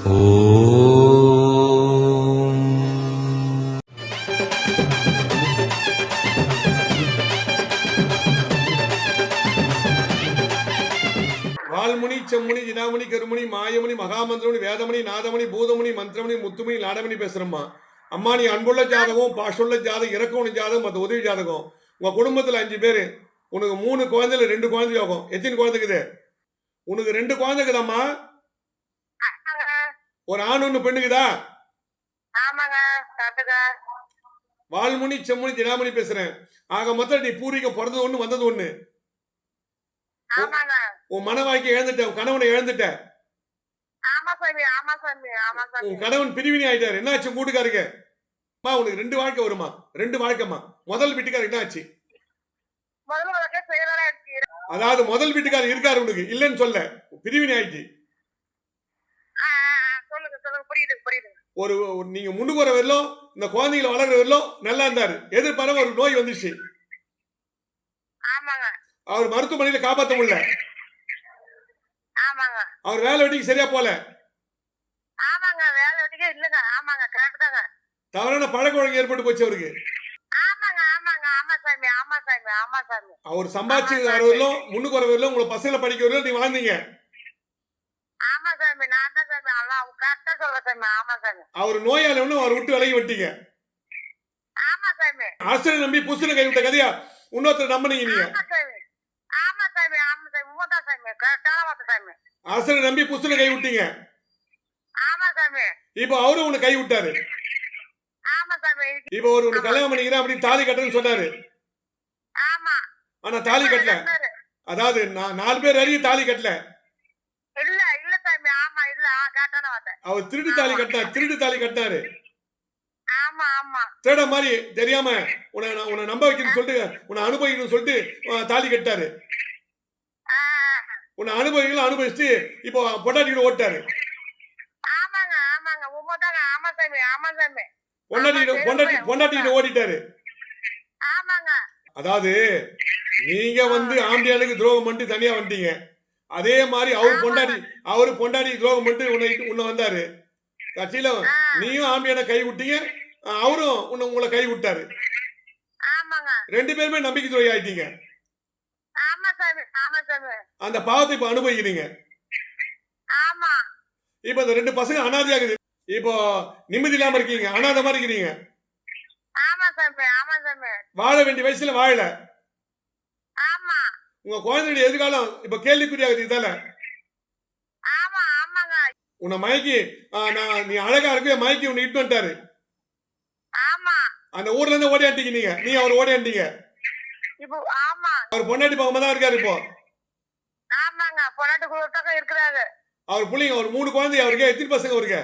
வால்முனி செம்முனி ஜினாமணி கருமணி மாயமணி மகாமந்திரமணி வேதமணி நாதமணி பூதமணி மந்திரமணி முத்துமணி நாடமணி பேசுறம்மா. அம்மா நீ அன்புள்ள ஜாதகம் பாஷுள்ள ஜாதகம் இறக்கவணி ஜாதகம் மற்ற உதவி ஜாதகம். உங்க குடும்பத்தில் அஞ்சு பேர். உனக்கு மூணு குழந்தைல ரெண்டு குழந்தை யோகம். எத்தனை குழந்தைக்குது உனக்கு ரெண்டு குழந்தைக்குதாம்மா? ஒரு ஆண் ஒன்று பெண்ணுக்குதா? வால்முனி செம்முனி ஜினாமணி பேசுறேன். ஆக மொத்தம் நீ பூர்வீகம் பிறந்தது ஒண்ணு வந்தது ஒண்ணு. ஆமாங்க. உன் மன வாழ்க்கை இழந்துட்ட உன் கணவனை இழந்துட்ட. உன் கணவன் பிரிவினை ஆயிட்டாரு. என்ன ஆச்சு கூட்டுக்காருக்கு அம்மா உனக்கு ரெண்டு வாழ்க்கை வருமா? ரெண்டு வாழ்க்கைம்மா. முதல் வீட்டுக்காரர் என்ன ஆச்சு அதாவது முதல் வீட்டுக்காரர் இருக்காரு உனக்கு. இல்லைன்னு சொல்ல. பிரிவினை ஆயிடுச்சு ஒரு நீங்க முன்னுக்கு வர வரலும் இந்த குழந்தைகளை வளர்க்குற வரலும் நல்லா இருந்தாரு. எதிர்பார ஒரு நோய் வந்துச்சு. ஆமாங்க. அவர் மருத்துவமனையில காப்பாற்ற முடியல. ஆமாங்க. அவர் வேலை வெட்டிக்கு சரியா போல. தவறான பழக்க வழக்கம் ஏற்பட்டு போச்சு அவருக்கு. அவர் சம்பாதிச்சு வர வரலும் முன்னுக்கு வர வரலும் உங்களை பசங்களை படிக்க வரலும் நீ வாழ்ந்தீங்க ஆமா சாமி நான் தான் சாமி. எல்லாம் கரெக்டா சொல்ல சாமி. ஆமா சாமி. அவர் நோயாளி ஒன்று அவர் விட்டு விலகி விட்டீங்க. ஆமா சாமி. அரசனை நம்பி புசுல கைவிட்ட கதையா? இன்னொருத்தர் நம்பினீங்க நீங்க. ஆமா சாமி. ஆமா சாமி ஆமா சாமி. கரெக்டான வார்த்தை சாமி. அரசனை நம்பி புசுல கை விட்டீங்க. ஆமா சாமி. இப்போ அவரும் உன்னை கை விட்டாரு. ஆமா சாமி. இப்போ ஒரு உன்னை கல்யாணம் பண்ணிக்கிறேன் அப்படின்னு தாலி கட்டுறேன்னு சொன்னாரு. ஆமா. ஆனா தாலி கட்டல. அதாவது நான் நாலு பேர் அறிய தாலி கட்டல இல்ல இல்ல சாமி ஆமா இல்ல ஆ, கரெக்டான வார்த்தை அவர் திருடு தாலி கட்டினார் திருடு தாலி கட்டினாரு. ஆமா ஆமா. திருட மாதிரி தெரியாம உன்னை உன்னை நம்ப வைக்கணும்னு சொல்லிட்டு உன்னை அனுபவிக்கணும்னு சொல்லிட்டு தாலி கட்டாரு உன்னை அனுபவிக்கலாம் அனுபவிச்சுட்டு இப்போ பொண்டாட்டியோட ஓட்டாரு ஆமாங்க ஆமாங்க. உண்மைதாங்க ஆமா சாமி ஆமா சாமி. பொண்டாட்டியோட பொண்டாட்டி பொண்டாட்டியோட ஓடிட்டாரு ஆமாங்க. அதாவது நீங்க வந்து ஆம்பியானுக்கு துரோகம் பண்ணிட்டு தனியா வந்துட்டீங்க. அதே மாதிரி அவர் பொண்டாடி அவரு பொண்டாடி துரோகம் பண்ணிட்டு உன்னை உன்னை வந்தாரு. கட்சியில நீயும் ஆம்பியான கை விட்டீங்க அவரும் உன்னை உங்களை கை விட்டாரு ஆமாங்க. ரெண்டு பேருமே நம்பிக்கை துறை ஆயிட்டீங்க அந்த பாவத்தை இப்ப அனுபவிக்கிறீங்க. ஆமா. இப்ப இந்த ரெண்டு பசங்க அனாதையாகுது இப்போ நிம்மதி இல்லாம இருக்கீங்க அனாதை மாதிரி இருக்கிறீங்க. வாழ வேண்டிய வயசுல வாழல. உங்க குழந்தையுடைய எதிர்காலம் இப்ப கேள்விக்குறியாகுது இதால. ஆமா ஆமாங்க. உன்னை மயக்கி நான் நீ அழகா இருக்க மயக்கி உன்னை இட்டு வந்துட்டாரு ஆமா. அந்த ஊர்ல இருந்து ஓடியாண்டீங்க நீங்க. நீ அவர் ஆமா. அவர் பொண்டாட்டி பக்கமா தான் இருக்காரு இப்போ. ஆமாங்க பொண்டாட்டி கொடுத்தாக்க இருக்கிறாரு அவர் பிள்ளைங்க ஒரு மூணு குழந்தை அவருக்கு எத்தனை பசங்க அவருக்கு?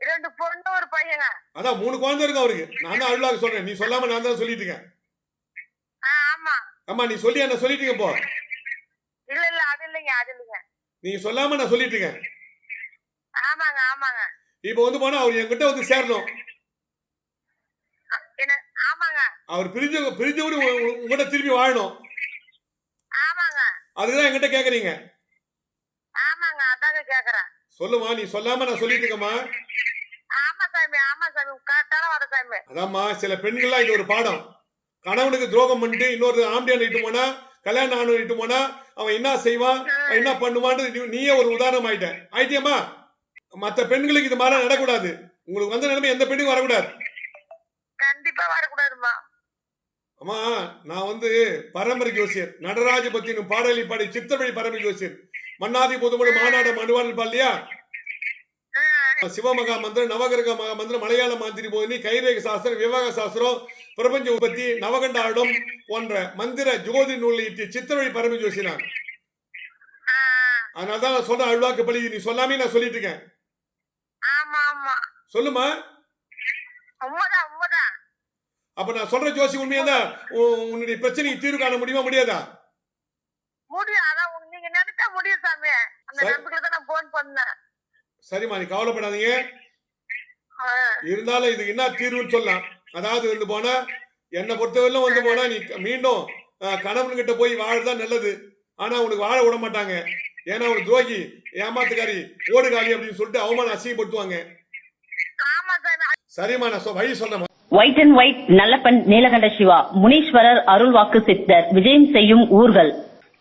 ரெண்டு பொண்ணு ஒரு பையங்க. அதான் மூணு குழந்தை இருக்கு அவருக்கு. நான் தான் அருளாக சொல்றேன். நீ சொல்லாம நான் தான் சொல்லிட்டு இருக்கேன். ஆ, ஆமா அம்மா நீ சொல்லி என்ன சொல்லிட்டீங்க இப்போ இல்ல இல்ல அது இல்லைங்க அது இல்லைங்க. நீங்க சொல்லாம நான் சொல்லிட்டு இருக்கேன். ஆமாங்க ஆமாங்க. இப்போ வந்து போனா அவர் என்கிட்ட வந்து சேரணும். என்ன ஆமாங்க. அவர் பிரிஞ்ச பிரிஞ்சவரு உங்க- உங்க- உங்ககிட்ட திருப்பி வாழணும். ஆமாங்க. அதுதான் என்கிட்ட கேக்குறீங்க. ஆமாங்க அதாங்க கேக்குறேன். சொல்லுமா நீ சொல்லாம நான் சொல்லிட்டு இருக்கேம்மா. ஆமா சாமி ஆமா சாமி கரெக்டான வார்த்தை சாமி. அதாம்மா சில பெண்கள்லாம் இது ஒரு பாடம். கணவனுக்கு துரோகம் பண்ணிட்டு இன்னொரு ஆம்பியான் இட்டு போனா கல்யாணம் ஆணும் இட்டு போனா அவன் என்ன செய்வான் என்ன பண்ணுவான்னு நீயே ஒரு உதாரணம் ஆயிட்ட ஆயிட்டியம்மா? மற்ற பெண்களுக்கு இது மாதிரி நடக்கூடாது. உங்களுக்கு வந்த நிலைமை எந்த பெண்ணுக்கும் வரக்கூடாது. கண்டிப்பா வரக்கூடாதுமா அம்மா நான் வந்து பரம்பரை ஜோசியர். நடராஜ பத்தினும் பாடலி பாடி சித்தவழி பரம்பரை ஜோசியர். மன்னாதி புதுமொழி மாநாட மனுவான் இல்லையா சிவமகா மந்திரம் நவகிரக மகா மந்திரம் மலையாள மாந்திரி போதினி கைரேக சாஸ்திரம் விவாக சாஸ்திரம் பிரபஞ்ச உற்பத்தி நவகண்டாடம் போன்ற மந்திர ஜோதி நூலை இட்டு சித்தவழி பரம்பரை ஜோசி நான் அதனால தான் நான் சொல்றேன் அழுவாக்கு பழி நீ சொல்லாமே நான் சொல்லிட்டு இருக்கேன். சொல்லுமா? அப்ப நான் சொல்ற ஜோசி உண்மையா தான் உன்- உன்னுடைய பிரச்சனைக்கு தீர்வு காண முடியுமா முடியாதா? முடியும் அதான் நீங்க நினைச்சா முடியும் சாமி. அந்த சரி. நம்பிக்கையில தான் நான் போன் பண்ணேன். சரிம்மா நீ கவலைப்படாதீங்க. இருந்தாலும் இது என்ன தீர்வுன்னு சொல்லலாம். அதாவது வந்து போனா என்னை பொறுத்தவரையிலும் வந்து போனா நீ மீண்டும் அஹ், கணவன்கிட்ட போய் வாழதான் நல்லது. ஆனா உனக்கு வாழ விட மாட்டாங்க. ஏன்னா ஒரு துரோகி ஏமாத்துக்காரி ஓடுகாலி அப்படின்னு சொல்லிட்டு அவமானம் அசிங்கப்படுத்துவாங்க. சரிம்மா நான் சொ- வழி சொல்றேன் white and white Nallappan Neelakanta Siva Muneeswarar அருள்வாக்கு சித்தர் விஜயம் செய்யும் ஊர்கள்.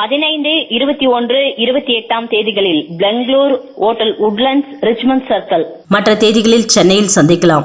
பதினைந்து இருபத்தி ஒன்று இருபத்தி எட்டாம் தேதிகளில் Bangalore hotel Woodlands Richmond circle. மற்ற தேதிகளில் சென்னையில் சந்திக்கலாம்.